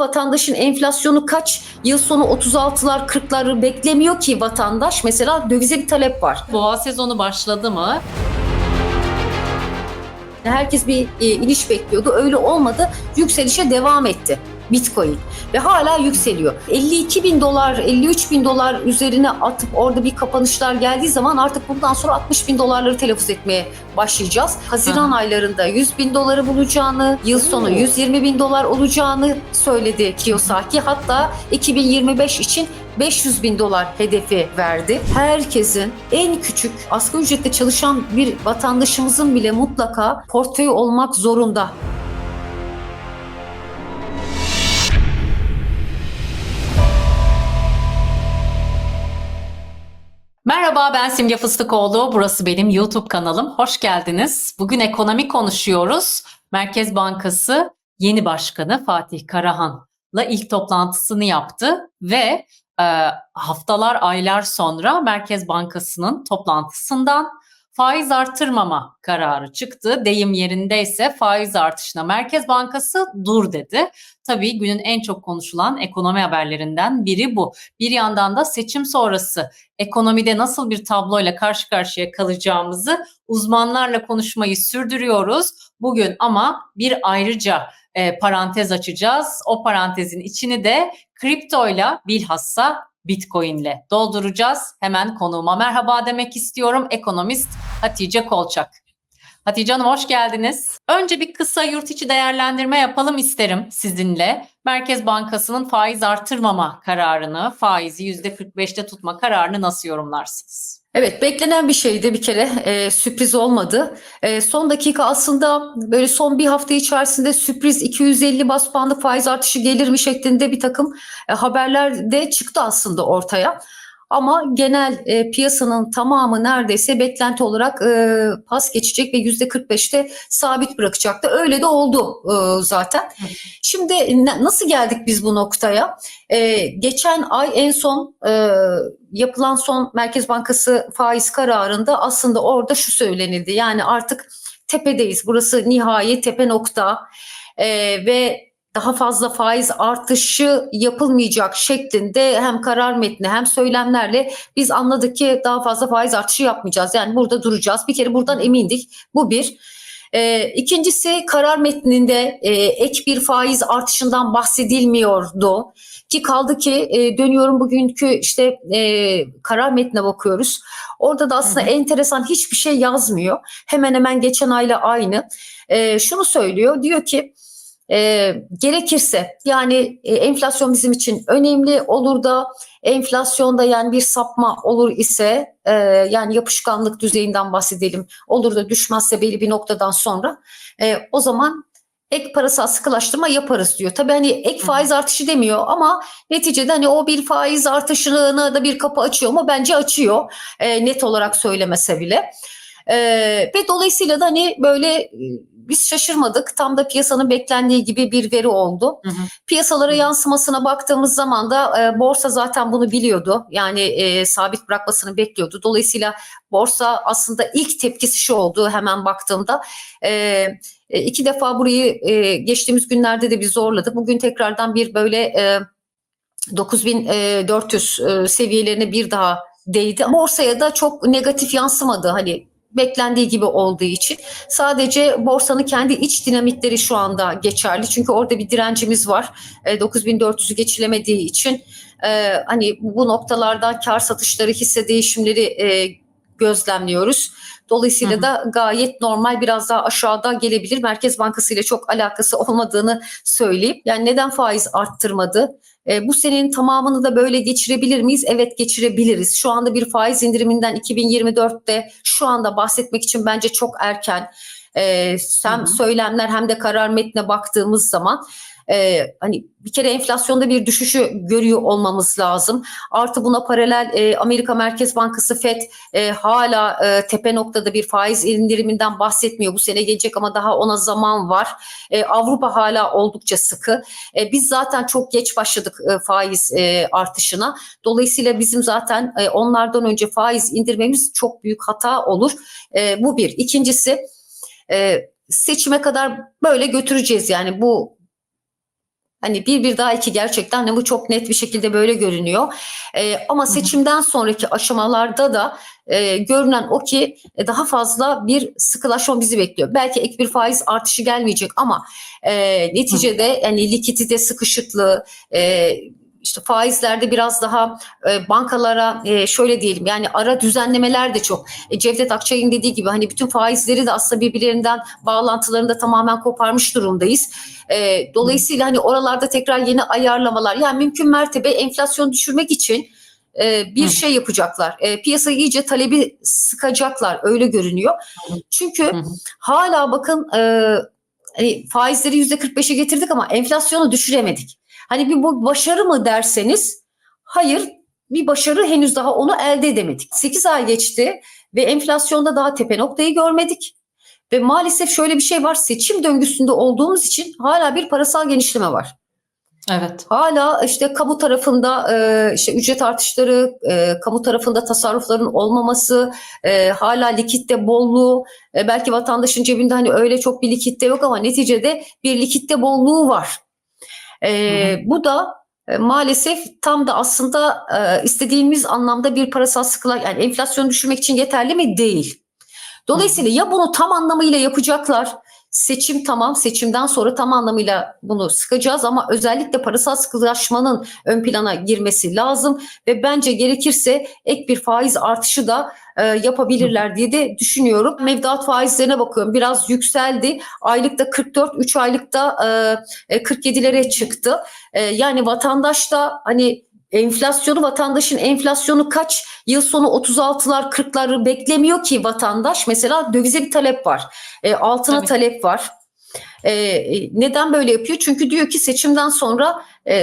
vatandaşın enflasyonu kaç yıl sonu 36'lar 40'ları beklemiyor ki vatandaş. Mesela dövize bir talep var. Boğa sezonu başladı mı? Herkes bir e, iniş bekliyordu. Öyle olmadı. Yükselişe devam etti. Bitcoin ve hala yükseliyor. 52 bin dolar, 53 bin dolar üzerine atıp orada bir kapanışlar geldiği zaman artık bundan sonra 60 bin dolarları telaffuz etmeye başlayacağız. Haziran Aha. aylarında 100 bin doları bulacağını, yıl sonu Oo. 120 bin dolar olacağını söyledi Kiyosaki. Hatta 2025 için 500 bin dolar hedefi verdi. Herkesin en küçük asgari ücretle çalışan bir vatandaşımızın bile mutlaka portföy olmak zorunda. Merhaba ben Simge Fıstıkoğlu. Burası benim YouTube kanalım. Hoş geldiniz. Bugün ekonomi konuşuyoruz. Merkez Bankası yeni başkanı Fatih Karahan'la ilk toplantısını yaptı ve e, haftalar, aylar sonra Merkez Bankası'nın toplantısından faiz artırmama kararı çıktı. Deyim yerindeyse faiz artışına Merkez Bankası dur dedi. Tabii günün en çok konuşulan ekonomi haberlerinden biri bu. Bir yandan da seçim sonrası ekonomide nasıl bir tabloyla karşı karşıya kalacağımızı uzmanlarla konuşmayı sürdürüyoruz. Bugün ama bir ayrıca e, parantez açacağız. O parantezin içini de kriptoyla bilhassa Bitcoin'le dolduracağız. Hemen konuğuma merhaba demek istiyorum. Ekonomist Hatice Kolçak. Hatice Hanım hoş geldiniz. Önce bir kısa yurt içi değerlendirme yapalım isterim sizinle. Merkez Bankası'nın faiz artırmama kararını, faizi %45'te tutma kararını nasıl yorumlarsınız? Evet beklenen bir şeydi bir kere e, sürpriz olmadı. E, son dakika aslında böyle son bir hafta içerisinde sürpriz 250 bas puanlık faiz artışı gelir mi şeklinde bir takım e, haberler de çıktı aslında ortaya. Ama genel e, piyasanın tamamı neredeyse beklenti olarak e, pas geçecek ve %45'te sabit bırakacaktı. Öyle de oldu e, zaten. Şimdi na- nasıl geldik biz bu noktaya? E, geçen ay en son e, yapılan son Merkez Bankası faiz kararında aslında orada şu söylenildi. Yani artık tepedeyiz. Burası nihai tepe nokta E, ve daha fazla faiz artışı yapılmayacak şeklinde hem karar metni hem söylemlerle biz anladık ki daha fazla faiz artışı yapmayacağız. Yani burada duracağız. Bir kere buradan emindik. Bu bir. E, ikincisi karar metninde e, ek bir faiz artışından bahsedilmiyordu. Ki kaldı ki e, dönüyorum bugünkü işte e, karar metnine bakıyoruz. Orada da aslında Hı hı. enteresan hiçbir şey yazmıyor. Hemen hemen geçen ayla aynı. E, şunu söylüyor diyor ki e, gerekirse yani e, enflasyon bizim için önemli olur da enflasyonda yani bir sapma olur ise e, yani yapışkanlık düzeyinden bahsedelim olur da düşmezse belli bir noktadan sonra e, o zaman ek parasal sıkılaştırma yaparız diyor. Tabii hani ek faiz artışı demiyor ama neticede hani o bir faiz artışına da bir kapı açıyor mu? Bence açıyor. E, net olarak söylemese bile. E, ve dolayısıyla da hani böyle biz şaşırmadık. Tam da piyasanın beklendiği gibi bir veri oldu. Hı hı. Piyasalara Hı. yansımasına baktığımız zaman da e, borsa zaten bunu biliyordu. Yani e, sabit bırakmasını bekliyordu. Dolayısıyla borsa aslında ilk tepkisi şu oldu hemen baktığımda. E, e, iki defa burayı e, geçtiğimiz günlerde de bir zorladı. Bugün tekrardan bir böyle e, 9400 e, seviyelerine bir daha değdi. Borsaya da çok negatif yansımadı. Hani beklendiği gibi olduğu için. Sadece borsanın kendi iç dinamikleri şu anda geçerli. Çünkü orada bir direncimiz var. E, 9400'ü geçilemediği için e, hani bu noktalardan kar satışları, hisse değişimleri e, gözlemliyoruz. Dolayısıyla Hı hı. da gayet normal biraz daha aşağıda gelebilir. Merkez Bankası ile çok alakası olmadığını söyleyip yani neden faiz arttırmadı? E, bu senenin tamamını da böyle geçirebilir miyiz? Evet geçirebiliriz. Şu anda bir faiz indiriminden 2024'te şu anda bahsetmek için bence çok erken. E, hem Hı hı. söylemler hem de karar metnine baktığımız zaman e, hani bir kere enflasyonda bir düşüşü görüyor olmamız lazım. Artı buna paralel e, Amerika Merkez Bankası FED e, hala e, tepe noktada bir faiz indiriminden bahsetmiyor. Bu sene gelecek ama daha ona zaman var. E, Avrupa hala oldukça sıkı. E, biz zaten çok geç başladık e, faiz e, artışına. Dolayısıyla bizim zaten e, onlardan önce faiz indirmemiz çok büyük hata olur. E, bu bir. İkincisi e, seçime kadar böyle götüreceğiz yani bu Hani bir bir daha iki gerçekten de bu çok net bir şekilde böyle görünüyor. Ee, ama seçimden sonraki aşamalarda da e, görünen o ki e, daha fazla bir sıkılaşma bizi bekliyor. Belki ek bir faiz artışı gelmeyecek ama e, neticede yani likidite sıkışıklığı, e, işte faizlerde biraz daha e, bankalara e, şöyle diyelim yani ara düzenlemeler de çok. E, Cevdet Akçay'ın dediği gibi hani bütün faizleri de aslında birbirlerinden bağlantılarını da tamamen koparmış durumdayız. E, dolayısıyla hani oralarda tekrar yeni ayarlamalar yani mümkün mertebe enflasyon düşürmek için e, bir Hı. şey yapacaklar. E, piyasayı iyice talebi sıkacaklar öyle görünüyor. Çünkü Hı hala bakın e, hani faizleri yüzde 45'e getirdik ama enflasyonu düşüremedik. Hani bir bu başarı mı derseniz hayır bir başarı henüz daha onu elde edemedik. 8 ay geçti ve enflasyonda daha tepe noktayı görmedik. Ve maalesef şöyle bir şey var seçim döngüsünde olduğumuz için hala bir parasal genişleme var. Evet. Hala işte kamu tarafında e, işte ücret artışları, e, kamu tarafında tasarrufların olmaması, e, hala likitte bolluğu, e, belki vatandaşın cebinde hani öyle çok bir likitte yok ama neticede bir likitte bolluğu var. E, Hı hı. Bu da e, maalesef tam da aslında e, istediğimiz anlamda bir parasal sıkılar, yani enflasyonu düşürmek için yeterli mi? Değil. Dolayısıyla ya bunu tam anlamıyla yapacaklar, seçim tamam, seçimden sonra tam anlamıyla bunu sıkacağız ama özellikle parasal sıkılaşmanın ön plana girmesi lazım ve bence gerekirse ek bir faiz artışı da e, yapabilirler diye de düşünüyorum. Mevduat faizlerine bakıyorum biraz yükseldi. Aylıkta 44, 3 aylıkta e, e, 47'lere çıktı. E, yani vatandaş da hani enflasyonu vatandaşın enflasyonu kaç yıl sonu 36'lar 40'ları beklemiyor ki vatandaş. Mesela dövize bir talep var. E, altına Tabii. talep var. E, e, neden böyle yapıyor? Çünkü diyor ki seçimden sonra e,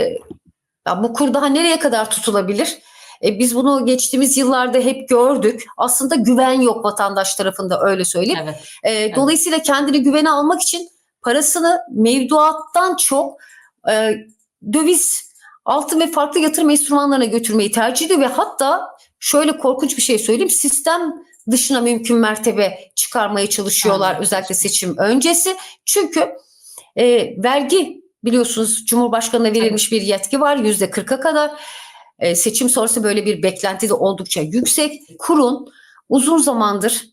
ya bu kur daha nereye kadar tutulabilir? E, biz bunu geçtiğimiz yıllarda hep gördük. Aslında güven yok vatandaş tarafında öyle söyleyeyim. Evet. E, Dolayısıyla kendini güvene almak için parasını mevduattan çok e, döviz, altın ve farklı yatırım enstrümanlarına götürmeyi tercih ediyor ve hatta şöyle korkunç bir şey söyleyeyim sistem dışına mümkün mertebe çıkarmaya çalışıyorlar Anladım. özellikle seçim öncesi. Çünkü e, vergi biliyorsunuz Cumhurbaşkanı'na verilmiş bir yetki var yüzde 40'a kadar. E, seçim sonrası böyle bir beklenti de oldukça yüksek. Kurun uzun zamandır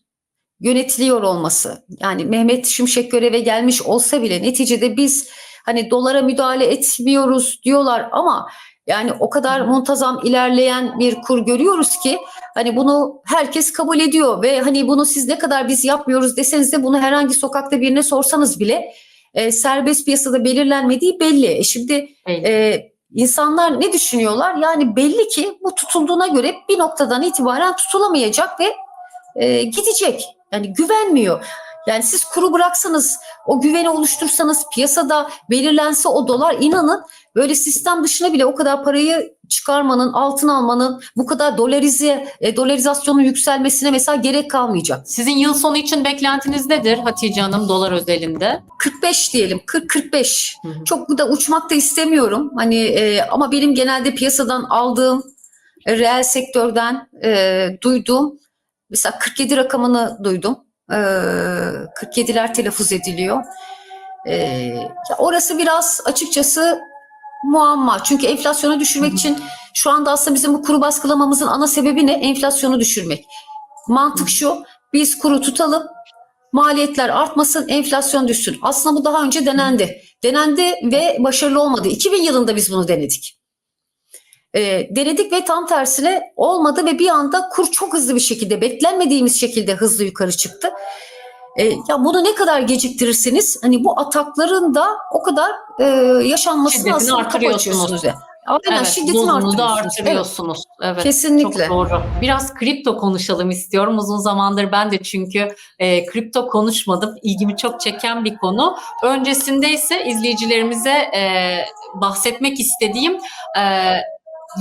yönetiliyor olması yani Mehmet Şimşek göreve gelmiş olsa bile neticede biz hani dolara müdahale etmiyoruz diyorlar ama yani o kadar muntazam ilerleyen bir kur görüyoruz ki hani bunu herkes kabul ediyor ve hani bunu siz ne kadar biz yapmıyoruz deseniz de bunu herhangi sokakta birine sorsanız bile e, serbest piyasada belirlenmediği belli. E şimdi e, insanlar ne düşünüyorlar? Yani belli ki bu tutulduğuna göre bir noktadan itibaren tutulamayacak ve e, gidecek. Yani güvenmiyor. Yani siz kuru bıraksanız, o güveni oluştursanız, piyasada belirlense o dolar inanın böyle sistem dışına bile o kadar parayı çıkarmanın, altın almanın, bu kadar dolarize, e, dolarizasyonun yükselmesine mesela gerek kalmayacak. Sizin yıl sonu için beklentiniz nedir Hatice Hanım dolar özelinde? 45 diyelim, 40-45. Hı hı. Çok da uçmak da istemiyorum. Hani e, ama benim genelde piyasadan aldığım e, reel sektörden e, duyduğum mesela 47 rakamını duydum. E, 47'ler telaffuz ediliyor. E, ya orası biraz açıkçası muamma. Çünkü enflasyonu düşürmek Hı hı. için şu anda aslında bizim bu kuru baskılamamızın ana sebebi ne? Enflasyonu düşürmek. Mantık şu. Biz kuru tutalım. Maliyetler artmasın, enflasyon düşsün. Aslında bu daha önce denendi. Denendi ve başarılı olmadı. 2000 yılında biz bunu denedik. Ee, denedik ve tam tersine olmadı ve bir anda kur çok hızlı bir şekilde, beklenmediğimiz şekilde hızlı yukarı çıktı. Ee, ya bunu ne kadar geciktirirseniz hani bu atakların da o kadar e, yaşanmasını Şiddetini aslında artırıyorsunuz. açıyorsunuz. ya. Aynen evet, şiddetini da artırıyorsunuz. Evet, artırıyorsunuz. Evet. kesinlikle. Çok doğru. Biraz kripto konuşalım istiyorum. Uzun zamandır ben de çünkü e, kripto konuşmadım. İlgimi çok çeken bir konu. Öncesinde ise izleyicilerimize e, bahsetmek istediğim e,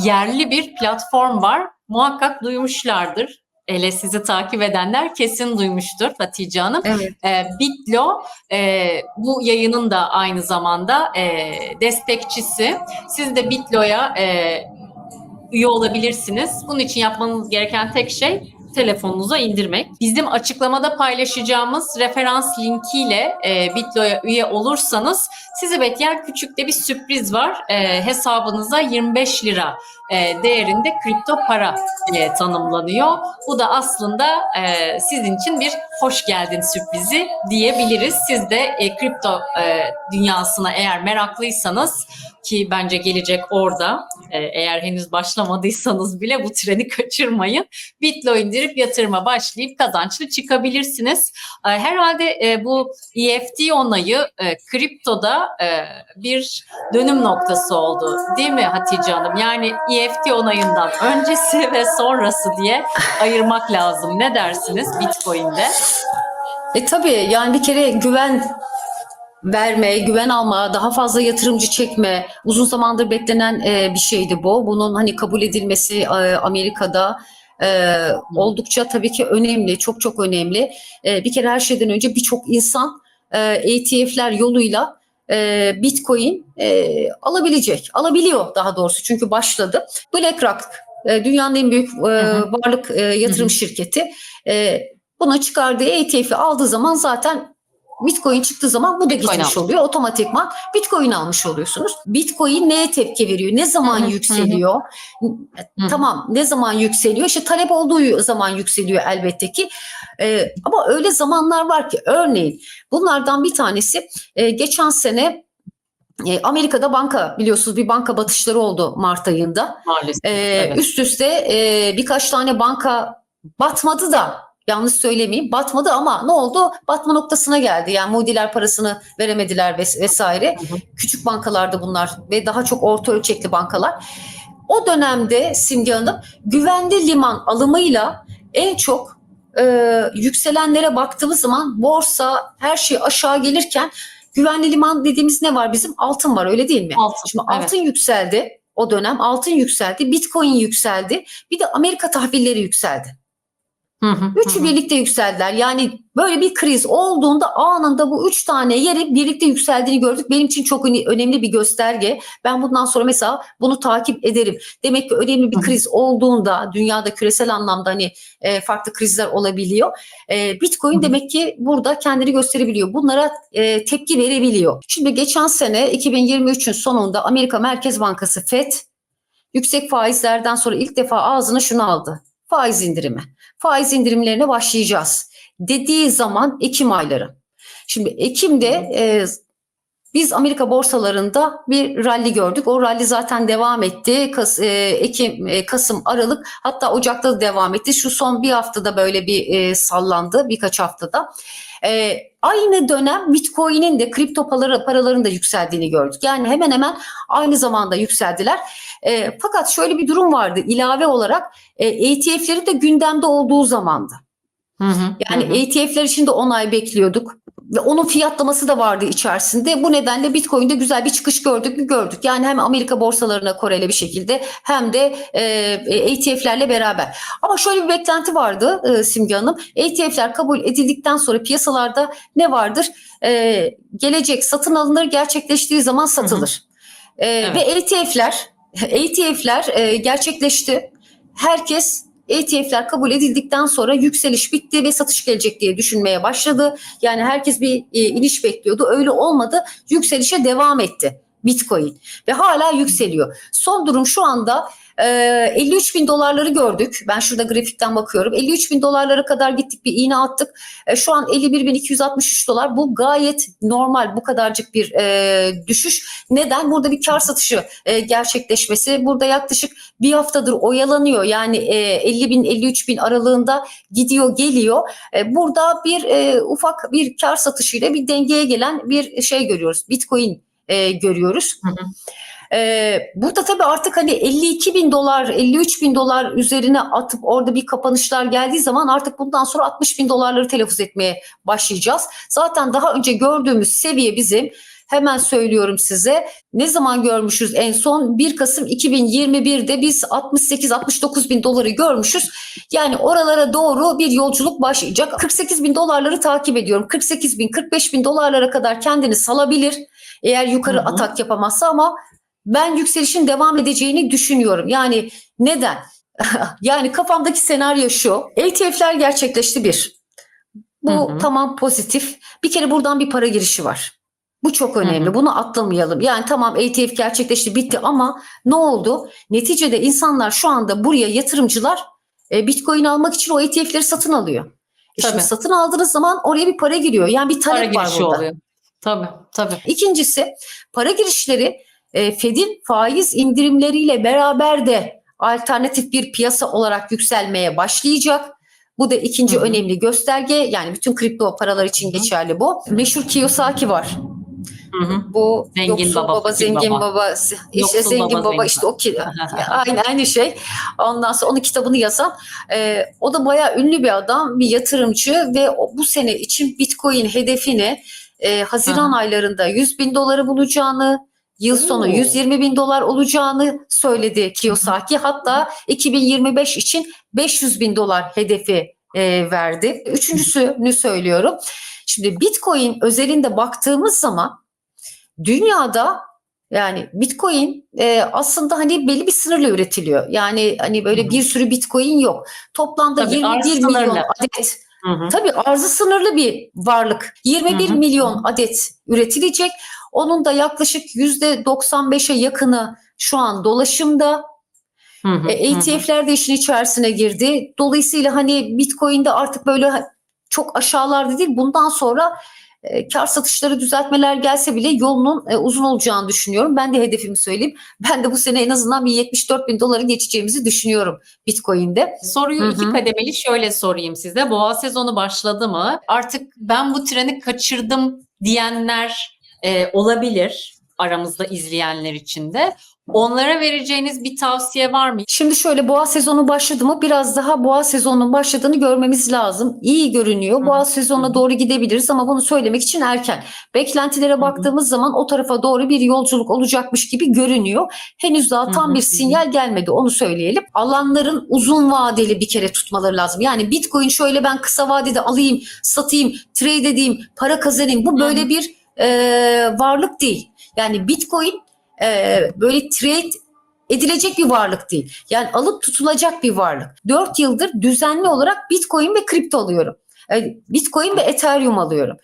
yerli bir platform var. Muhakkak duymuşlardır. Hele sizi takip edenler kesin duymuştur Hatice Hanım. Evet. E, Bitlo e, bu yayının da aynı zamanda e, destekçisi. Siz de Bitlo'ya e, üye olabilirsiniz. Bunun için yapmanız gereken tek şey telefonunuza indirmek. Bizim açıklamada paylaşacağımız referans linkiyle e, Bitlo'ya üye olursanız sizi bekleyen küçük de bir sürpriz var. E, hesabınıza 25 lira e, değerinde kripto para e, tanımlanıyor. Bu da aslında e, sizin için bir hoş geldin sürprizi diyebiliriz. Siz de e, kripto dünyasına eğer meraklıysanız ki bence gelecek orada. Eğer henüz başlamadıysanız bile bu treni kaçırmayın. Bitlo indirip yatırıma başlayıp kazançlı çıkabilirsiniz. Herhalde bu EFT onayı e, kriptoda bir dönüm noktası oldu. Değil mi Hatice Hanım? Yani EFT onayından öncesi ve sonrası diye ayırmak lazım. Ne dersiniz Bitcoin'de? E tabii yani bir kere güven verme, güven alma, daha fazla yatırımcı çekme uzun zamandır beklenen e, bir şeydi bu. Bunun hani kabul edilmesi e, Amerika'da e, oldukça tabii ki önemli, çok çok önemli. E, bir kere her şeyden önce birçok insan e, ETF'ler yoluyla e, Bitcoin e, alabilecek, alabiliyor daha doğrusu çünkü başladı. BlackRock e, dünyanın en büyük e, varlık e, yatırım Hı hı. şirketi. E, buna çıkardığı ETF'i aldığı zaman zaten Bitcoin çıktığı zaman bu da Bitcoin gitmiş almış. oluyor. Otomatikman Bitcoin almış oluyorsunuz. Bitcoin neye tepki veriyor? Ne zaman Hı hı, hı hı. yükseliyor? Hı. Tamam ne zaman yükseliyor? İşte talep olduğu zaman yükseliyor elbette ki. Ee, ama öyle zamanlar var ki örneğin bunlardan bir tanesi e, geçen sene e, Amerika'da banka biliyorsunuz bir banka batışları oldu Mart ayında. Maalesef. Ee, Evet. Üst üste e, birkaç tane banka batmadı da yanlış söylemeyeyim batmadı ama ne oldu? Batma noktasına geldi. Yani mudiler parasını veremediler ves- vesaire. Hı hı. Küçük bankalardı bunlar ve daha çok orta ölçekli bankalar. O dönemde Simge Hanım güvenli liman alımıyla en çok e, yükselenlere baktığımız zaman borsa her şey aşağı gelirken güvenli liman dediğimiz ne var bizim? Altın var öyle değil mi? Altın. Şimdi evet. altın yükseldi. O dönem altın yükseldi, Bitcoin yükseldi. Bir de Amerika tahvilleri yükseldi. Hı hı, Üçü hı birlikte yükseldiler. Yani böyle bir kriz olduğunda anında bu üç tane yeri birlikte yükseldiğini gördük. Benim için çok öne- önemli bir gösterge. Ben bundan sonra mesela bunu takip ederim. Demek ki önemli bir kriz olduğunda dünyada küresel anlamda hani e, farklı krizler olabiliyor. E, Bitcoin Hı hı. demek ki burada kendini gösterebiliyor. Bunlara e, tepki verebiliyor. Şimdi geçen sene 2023'ün sonunda Amerika Merkez Bankası FED yüksek faizlerden sonra ilk defa ağzına şunu aldı. Faiz indirimi. Faiz indirimlerine başlayacağız dediği zaman Ekim ayları. Şimdi Ekim'de e, biz Amerika borsalarında bir rally gördük. O rally zaten devam etti. Kas, e, Ekim, e, Kasım, Aralık hatta Ocak'ta da devam etti. Şu son bir haftada böyle bir e, sallandı birkaç haftada. E, aynı dönem Bitcoin'in de kripto paraları, paraların da yükseldiğini gördük. Yani hemen hemen aynı zamanda yükseldiler. E, fakat şöyle bir durum vardı ilave olarak e, ETF'leri de gündemde olduğu zamandı. Hı hı, Yani hı. ETF'ler için de 10 ay bekliyorduk. Ve onun fiyatlaması da vardı içerisinde. Bu nedenle Bitcoin'de güzel bir çıkış gördük mü gördük. Yani hem Amerika borsalarına koreli bir şekilde hem de e, ETF'lerle beraber. Ama şöyle bir beklenti vardı e, Simge Hanım. ETF'ler kabul edildikten sonra piyasalarda ne vardır? E, gelecek satın alınır gerçekleştiği zaman satılır. E, Evet. Ve ETF'ler ETF'ler e, gerçekleşti. Herkes ETF'ler kabul edildikten sonra yükseliş bitti ve satış gelecek diye düşünmeye başladı. Yani herkes bir e, iniş bekliyordu. Öyle olmadı. Yükselişe devam etti Bitcoin ve hala yükseliyor. Son durum şu anda e, 53 bin dolarları gördük. Ben şurada grafikten bakıyorum. 53 bin dolarlara kadar gittik bir iğne attık. E, şu an 51 bin 263 dolar. Bu gayet normal bu kadarcık bir e, düşüş. Neden? Burada bir kar satışı e, gerçekleşmesi. Burada yaklaşık bir haftadır oyalanıyor. Yani e, 50 bin 53 bin aralığında gidiyor geliyor. E, burada bir e, ufak bir kar satışıyla bir dengeye gelen bir şey görüyoruz. Bitcoin e, görüyoruz. Hı hı. Ee, burada tabii artık hani 52 bin dolar, 53 bin dolar üzerine atıp orada bir kapanışlar geldiği zaman artık bundan sonra 60 bin dolarları telaffuz etmeye başlayacağız. Zaten daha önce gördüğümüz seviye bizim hemen söylüyorum size ne zaman görmüşüz en son 1 Kasım 2021'de biz 68-69 bin doları görmüşüz. Yani oralara doğru bir yolculuk başlayacak. 48 bin dolarları takip ediyorum. 48 bin 45 bin dolarlara kadar kendini salabilir eğer yukarı Hı hı. atak yapamazsa ama ben yükselişin devam edeceğini düşünüyorum. Yani neden? yani kafamdaki senaryo şu. ETF'ler gerçekleşti bir. Bu Hı hı. tamam pozitif. Bir kere buradan bir para girişi var. Bu çok önemli. Hı hı. Bunu atlamayalım. Yani tamam ETF gerçekleşti bitti ama ne oldu? Neticede insanlar şu anda buraya yatırımcılar e, Bitcoin almak için o ETF'leri satın alıyor. E şimdi satın aldığınız zaman oraya bir para giriyor. Yani bir Para talep var girişi burada. oluyor. Tabii tabii. İkincisi para girişleri e, Fed'in faiz indirimleriyle beraber de alternatif bir piyasa olarak yükselmeye başlayacak. Bu da ikinci Hı hı. önemli gösterge. Yani bütün kripto paralar için Hı hı. geçerli bu. Meşhur Kiyosaki var. Hı hı. Bu Zengin yoksul baba, baba, zengin baba. baba, işte Yoksul zengin baba, baba, işte o ki aynı aynı şey. Ondan sonra onun kitabını yazan e, o da bayağı ünlü bir adam, bir yatırımcı ve o, bu sene için Bitcoin hedefini e, Haziran Aha. aylarında 100 bin doları bulacağını, yıl sonu Oo. 120 bin dolar olacağını söyledi Kiyosaki. Hatta 2025 için 500 bin dolar hedefi e, verdi. Üçüncüsünü söylüyorum. Şimdi Bitcoin özelinde baktığımız zaman dünyada yani Bitcoin e, aslında hani belli bir sınırla üretiliyor. Yani hani böyle bir sürü Bitcoin yok. Toplamda Tabii, 21 arz milyon adet. Hı hı. Tabii arzı sınırlı bir varlık. 21 Hı hı. milyon adet üretilecek. Onun da yaklaşık %95'e yakını şu an dolaşımda. Hı hı. E. ETF'ler de işin içerisine girdi. Dolayısıyla hani Bitcoin'de artık böyle çok aşağılarda değil bundan sonra e, kar satışları düzeltmeler gelse bile yolunun e, uzun olacağını düşünüyorum. Ben de hedefimi söyleyeyim. Ben de bu sene en azından bir 74 bin doları geçeceğimizi düşünüyorum Bitcoin'de. Soruyu Hı iki kademeli şöyle sorayım size. Boğa sezonu başladı mı? Artık ben bu treni kaçırdım diyenler e, olabilir aramızda izleyenler için de. Onlara vereceğiniz bir tavsiye var mı? Şimdi şöyle boğa sezonu başladı mı biraz daha boğa sezonunun başladığını görmemiz lazım. İyi görünüyor. Boğa sezonuna doğru gidebiliriz ama bunu söylemek için erken. Beklentilere baktığımız zaman o tarafa doğru bir yolculuk olacakmış gibi görünüyor. Henüz daha tam bir sinyal gelmedi onu söyleyelim. Alanların uzun vadeli bir kere tutmaları lazım. Yani Bitcoin şöyle ben kısa vadede alayım, satayım, trade edeyim, para kazanayım. Bu böyle bir e, varlık değil. Yani Bitcoin e, böyle trade edilecek bir varlık değil. Yani alıp tutulacak bir varlık. 4 yıldır düzenli olarak Bitcoin ve kripto alıyorum. E, Bitcoin ve Ethereum alıyorum.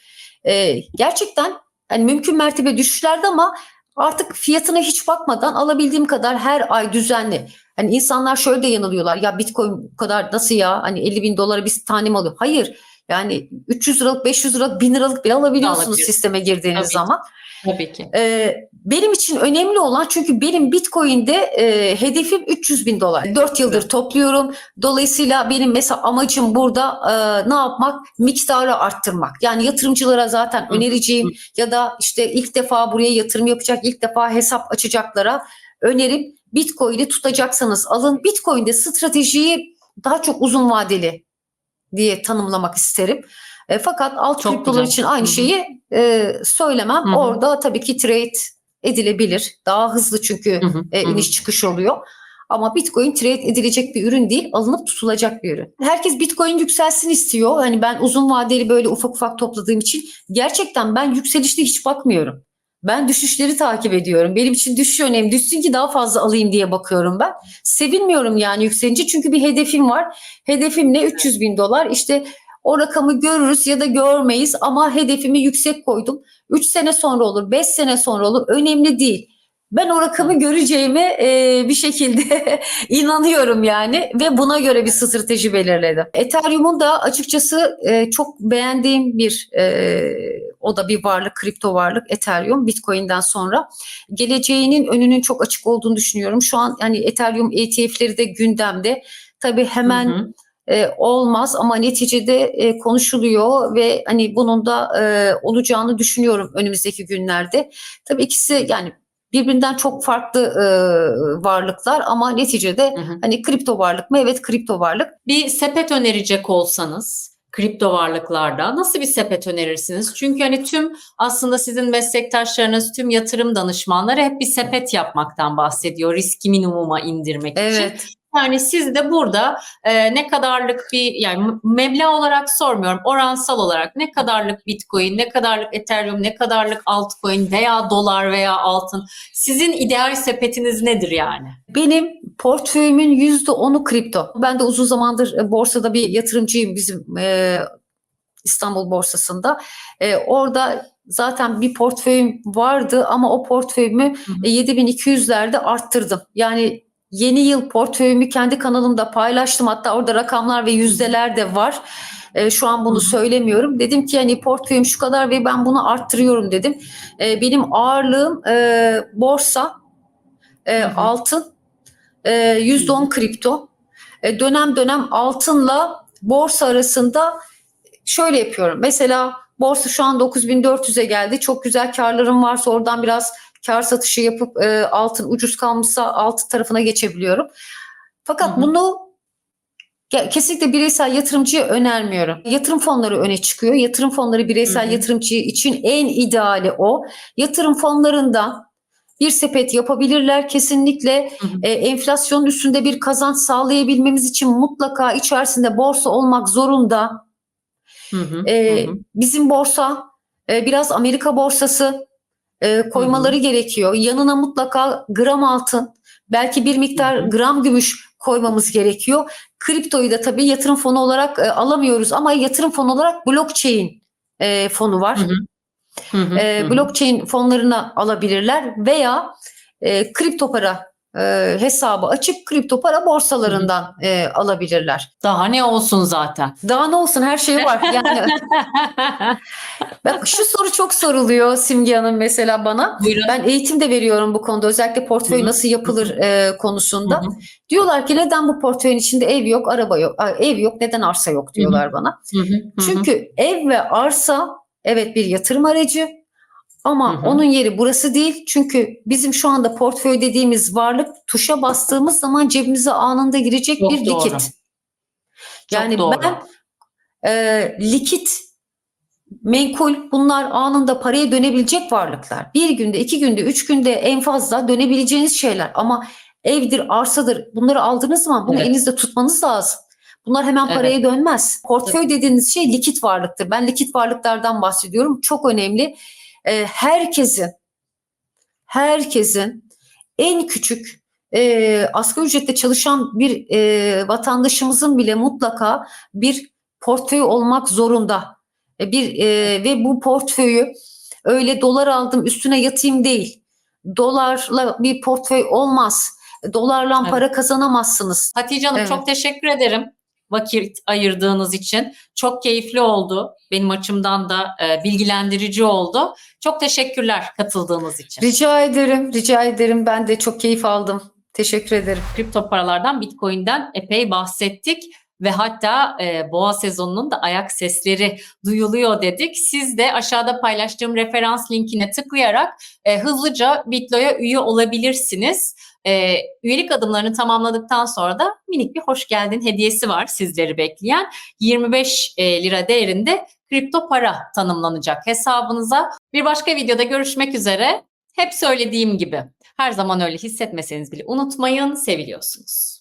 E, gerçekten hani mümkün mertebe düşüşlerde ama artık fiyatına hiç bakmadan alabildiğim kadar her ay düzenli. Hani insanlar şöyle de yanılıyorlar. Ya Bitcoin bu kadar nasıl ya? Hani 50 bin dolara bir tane alıyor? Hayır. Yani 300 liralık, 500 liralık, 1000 liralık bile alabiliyorsunuz Alabiliyorsun. sisteme girdiğiniz Tabii. zaman. Tabii ki. Ee, benim için önemli olan çünkü benim Bitcoin'de e, hedefim 300 bin dolar. 4 yıldır topluyorum. Dolayısıyla benim mesela amacım burada e, ne yapmak? Miktarı arttırmak. Yani yatırımcılara zaten Hı. önereceğim ya da işte ilk defa buraya yatırım yapacak, ilk defa hesap açacaklara önerim Bitcoin'i tutacaksanız alın. Bitcoin'de stratejiyi daha çok uzun vadeli diye tanımlamak isterim. E, fakat alt Çok kriptolar güzel. için aynı şeyi e, söylemem. Hı hı. Orada tabii ki trade edilebilir. Daha hızlı çünkü Hı hı. e, iniş çıkış oluyor. Ama Bitcoin trade edilecek bir ürün değil, alınıp tutulacak bir ürün. Herkes Bitcoin yükselsin istiyor. Hani ben uzun vadeli böyle ufak ufak topladığım için gerçekten ben yükselişte hiç bakmıyorum. Ben düşüşleri takip ediyorum. Benim için düşüş önemli. Düşsün ki daha fazla alayım diye bakıyorum ben. Sevinmiyorum yani yükselince çünkü bir hedefim var. Hedefim ne? 300 bin dolar. İşte o rakamı görürüz ya da görmeyiz ama hedefimi yüksek koydum. 3 sene sonra olur, 5 sene sonra olur. Önemli değil. Ben o rakamı göreceğime e, bir şekilde inanıyorum yani ve buna göre bir strateji belirledim. Ethereum'un da açıkçası e, çok beğendiğim bir e, o da bir varlık, kripto varlık Ethereum Bitcoin'den sonra. Geleceğinin önünün çok açık olduğunu düşünüyorum. Şu an hani Ethereum ETF'leri de gündemde. Tabii hemen Hı hı. e, olmaz ama neticede e, konuşuluyor ve hani bunun da e, olacağını düşünüyorum önümüzdeki günlerde. Tabii ikisi yani birbirinden çok farklı e, varlıklar ama neticede Hı hı. hani kripto varlık mı? Evet kripto varlık. Bir sepet önerecek olsanız kripto varlıklarda nasıl bir sepet önerirsiniz? Çünkü hani tüm aslında sizin meslektaşlarınız, tüm yatırım danışmanları hep bir sepet yapmaktan bahsediyor riski minimuma indirmek için. Yani siz de burada e, ne kadarlık bir yani meblağ olarak sormuyorum oransal olarak ne kadarlık Bitcoin, ne kadarlık Ethereum, ne kadarlık altcoin veya dolar veya altın sizin ideal sepetiniz nedir yani? Benim portföyümün yüzde onu kripto. Ben de uzun zamandır e, borsada bir yatırımcıyım bizim e, İstanbul borsasında. E, orada zaten bir portföyüm vardı ama o portföyümü hı. e, 7200'lerde arttırdım. Yani yeni yıl portföyümü kendi kanalımda paylaştım. Hatta orada rakamlar ve yüzdeler de var. E, şu an bunu söylemiyorum. Dedim ki hani portföyüm şu kadar ve ben bunu arttırıyorum dedim. E, benim ağırlığım e, borsa, e, altın, e, %10 kripto. E, dönem dönem altınla borsa arasında şöyle yapıyorum. Mesela borsa şu an 9400'e geldi. Çok güzel karlarım varsa oradan biraz kar satışı yapıp e, altın ucuz kalmışsa altın tarafına geçebiliyorum. Fakat Hı hı. bunu kesinlikle bireysel yatırımcıya önermiyorum. Yatırım fonları öne çıkıyor. Yatırım fonları bireysel Hı hı. yatırımcı için en ideali o. Yatırım fonlarından bir sepet yapabilirler kesinlikle. Hı hı. E, enflasyonun üstünde bir kazanç sağlayabilmemiz için mutlaka içerisinde borsa olmak zorunda. Hı hı. E, hı. bizim borsa e, biraz Amerika borsası e, koymaları gerekiyor. Yanına mutlaka gram altın, belki bir miktar Hı hı. gram gümüş koymamız gerekiyor. Kriptoyu da tabii yatırım fonu olarak e, alamıyoruz ama yatırım fonu olarak blockchain e, fonu var. Hı hı. Hı hı. E, blockchain fonlarına alabilirler veya e, kripto para e, hesabı açıp kripto para borsalarından e, alabilirler. Daha ne olsun zaten. Daha ne olsun her şey var. Yani bak şu soru çok soruluyor Simge Hanım mesela bana. Buyurun. Ben eğitim de veriyorum bu konuda. Özellikle portföy Hı hı. nasıl yapılır e, konusunda. Hı hı. Diyorlar ki neden bu portföyün içinde ev yok, araba yok, ev yok, neden arsa yok diyorlar bana. Hı hı. Hı hı. Çünkü ev ve arsa evet bir yatırım aracı ama Hı hı. onun yeri burası değil. Çünkü bizim şu anda portföy dediğimiz varlık tuşa bastığımız zaman cebimize anında girecek Çok bir doğru. likit. Çok Yani doğru. ben e, likit, menkul bunlar anında paraya dönebilecek varlıklar. Bir günde, iki günde, üç günde en fazla dönebileceğiniz şeyler. Ama evdir, arsadır bunları aldığınız zaman bunu Evet. elinizde tutmanız lazım. Bunlar hemen Evet. paraya dönmez. Portföy dediğiniz şey likit varlıktır. Ben likit varlıklardan bahsediyorum. Çok önemli. E, herkesin, herkesin en küçük e, asgari ücretle çalışan bir e, vatandaşımızın bile mutlaka bir portföy olmak zorunda. E, bir e, ve bu portföyü öyle dolar aldım üstüne yatayım değil. Dolarla bir portföy olmaz. Dolarla Evet. para kazanamazsınız. Hatice Hanım Evet. çok teşekkür ederim vakit ayırdığınız için. Çok keyifli oldu. Benim açımdan da e, bilgilendirici oldu. Çok teşekkürler katıldığınız için. Rica ederim, rica ederim. Ben de çok keyif aldım. Teşekkür ederim. Kripto paralardan, Bitcoin'den epey bahsettik ve hatta e, boğa sezonunun da ayak sesleri duyuluyor dedik. Siz de aşağıda paylaştığım referans linkine tıklayarak e, hızlıca Bitlo'ya üye olabilirsiniz. E, üyelik adımlarını tamamladıktan sonra da minik bir hoş geldin hediyesi var sizleri bekleyen. 25 e, lira değerinde kripto para tanımlanacak hesabınıza. Bir başka videoda görüşmek üzere. Hep söylediğim gibi her zaman öyle hissetmeseniz bile unutmayın, seviliyorsunuz.